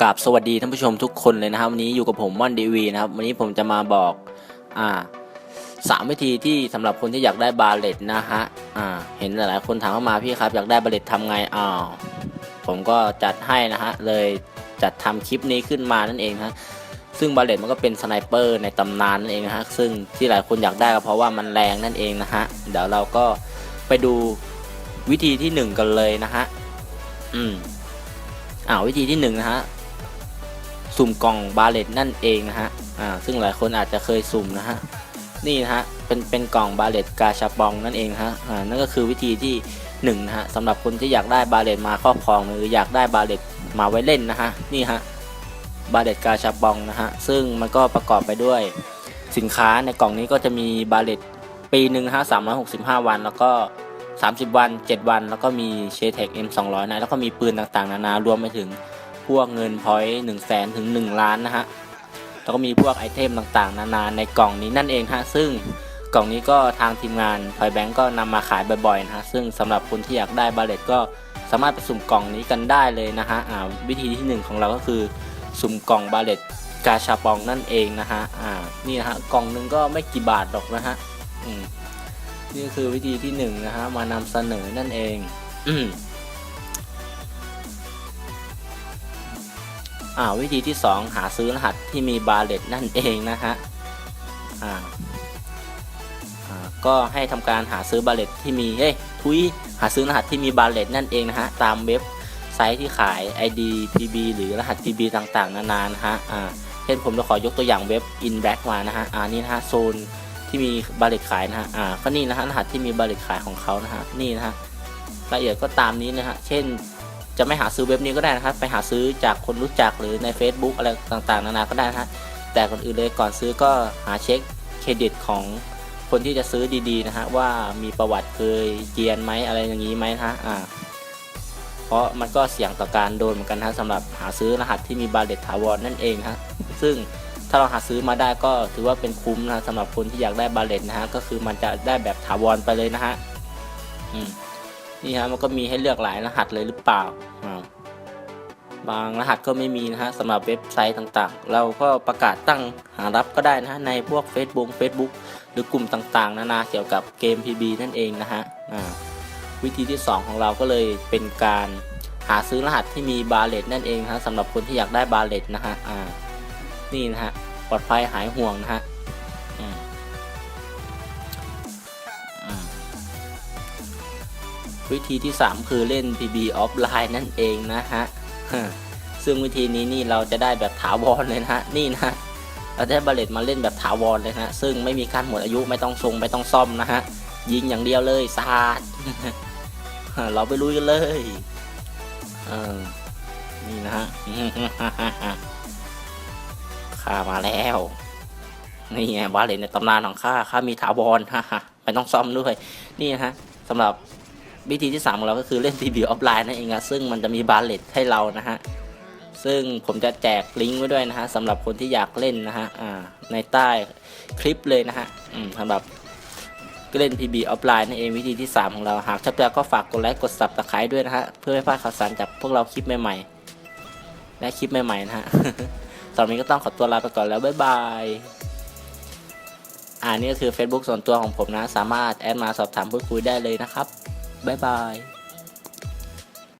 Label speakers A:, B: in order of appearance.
A: กราบสวัสดีท่านผู้ชมทุกคนเลยนะครับวันนี้อยู่กับผมม่อนดีวีนะครับวันนี้ผมจะมาบอกอ่าสามวิธีที่สำหรับคนที่อยากได้บาเลตนะฮะอ่าเห็นหลายๆคนถามเข้ามาพี่ครับอยากได้บาเลตทำไงอ้าวผมก็จัดให้นะฮะเลยจัดทำคลิปนี้ขึ้นมานั่นเองฮะซึ่งบาเลตมันก็เป็นสไนเปอร์ในตำนานนั่นเองนะฮะซึ่งที่หลายคนอยากได้ก็เพราะว่ามันแรงนั่นเองนะฮะเดี๋ยวเราก็ไปดูวิธีที่หนึ่งกันเลยนะฮะอืมอ่าวิธีที่หนึ่งนะฮะ สุ่มกล่องบาเลตนั่นเองนะฮะอ่าซึ่งหลายคนอาจจะเคยสุ่มนะฮะนี่นะฮะเป็นเป็นกล่องบาเลตกาชาปองนั่นเองฮะอ่านั่นก็คือวิธีที่1นงนะฮะสำหรับคนที่อยากได้บาเลตมาครอบครองหรืออยากได้บาเลตมาไว้เล่นนะฮะนี่ฮะบาเลตกาชาปองนะฮะซึ่งมันก็ประกอบไปด้วยสินค้าในกล่องนี้ก็จะมีบาเลตปีหนึ่งฮะสามร้อยหกสิบห้าวัน แล้วก็30 วัน 7 วัน แล้วก็มีเชเทค M 200 นะ แล้วก็มีปืนต่างๆ นานารวมไปถึง พวกเงินพอยต์หนึ่งแสนถึง 1 ล้านนะฮะ แล้วก็มีพวกไอเทมต่างๆ นานาในกล่องนี้นั่นเองฮะ ซึ่งกล่องนี้ก็ทางทีมงานพอยแบงก์ก็นำมาขายบ่อยๆนะฮะ ซึ่งสำหรับคนที่อยากได้บาเลตก็สามารถไปสุ่มกล่องนี้กันได้เลยนะฮะอ่าวิธีที่หนึ่งของเราก็คือสุ่มกล่องบาเลตกาชาปองนั่นเองนะฮะอ่านี่นะฮะกล่องหนึงก็ไม่กี่บาทหรอกนะฮะอืมนี่คือวิธีที่หนึ่งนะฮะมานำเสนอนั่นเองอืม อ่าวิธีที่ 2 หาซื้อรหัสที่มีบาเลตนั่นเองนะฮะอ่าก็ให้ทำการหาซื้อบาเลตที่มีเอ้ยทุยหาซื้อรหัสที่มีบาเลตนั่นเองนะฮะตามเว็บไซต์ที่ขาย ID PB หรือรหัส PB ต่างๆ นานานะฮะอ่าเช่นผมจะขอยกตัวอย่างเว็บ Inback มานะฮะอ่านี่นะฮะโซนที่มีบาเลตขายนะฮะอ่าก็นี่นะฮะรหัสที่มีบาเลตขายของเขานะฮะนี่นะฮะรายละเอียดก็ตามนี้นะฮะเช่น จะไม่หาซื้อเว็บนี้ก็ได้นะครับ ไปหาซื้อจากคนรู้จักหรือใน Facebook อะไรต่างๆ นานาก็ได้นะฮะแต่ก่อนอื่นเลยก่อนซื้อก็หาเช็คเครดิตของคนที่จะซื้อดีๆนะฮะว่ามีประวัติเคยเกียนไหมอะไรอย่างนี้ไหมนะฮะอ่าเพราะมันก็เสี่ยงต่อการโดนเหมือนกันนะฮะสำหรับหาซื้อรหัสที่มีบาเลตถาวรนั่นเองฮะซึ่งถ้าเราหาซื้อมาได้ก็ถือว่าเป็นคุ้มนะสำหรับคนที่อยากได้บาเลตนะฮะก็คือมันจะได้แบบถาวรไปเลยนะฮะอืม นี่ฮะมันก็มีให้เลือกหลายรหัสเลยหรือเปล่า บางรหัสก็ไม่มีนะฮะสำหรับเว็บไซต์ต่างๆ เราก็ประกาศตั้งหารับก็ได้นะฮะในพวก Facebook Facebook หรือกลุ่มต่างๆ นานาเกี่ยวกับเกม PB นั่นเองนะฮะวิธีที่ 2 ของเราก็เลยเป็นการหาซื้อรหัสที่มีบาเลตนั่นเองฮะสำหรับคนที่อยากได้บาเลตนะฮะนี่นะฮะปลอดภัยหายห่วงนะฮะ วิธีที่ 3 คือเล่น PB offline นั่นเองนะฮะ ซึ่งวิธีนี้นี่เราจะได้แบบถาวรเลยนะฮะ นี่นะเราได้บาเลตมาเล่นแบบถาวรเลยนะฮะซึ่งไม่มีการหมดอายุไม่ต้องทรงไม่ต้องซ่อมนะฮะ ยิงอย่างเดียวเลยสาดเราไปลุยกันเลยเออนี่นะฮะข้ามาแล้ว นี่ไงบาเลตในตำนานของข้าข้ามีถาวรไม่ต้องซ่อมด้วย นี่นะฮะสำหรับ วิธีที่ 3 ของเราก็คือเล่น PB ออฟไลน์นั่นเองครับซึ่งมันจะมีบาเลตให้เรานะฮะซึ่งผมจะแจกลิงก์ไว้ด้วยนะฮะสำหรับคนที่อยากเล่นนะฮะในใต้คลิปเลยนะฮะสำหรับเล่น PB ออฟไลน์นั่นเองวิธีที่ 3 ของเราหากชอบใจก็ฝากกดไลค์กด subscribe ด้วยนะฮะเพื่อไม่พลาดข่าวสารจากพวกเราคลิปใหม่ๆ และคลิปใหม่ๆนะฮะสำหรับวันนี้ก็ต้องขอตัวลาไปก่อนแล้วบ๊ายบายอ่านี่ก็คือ Facebook ส่วนตัวของผมนะ สามารถแอดมาสอบถามพูดคุยได้เลยนะครับ บ๊ายบาย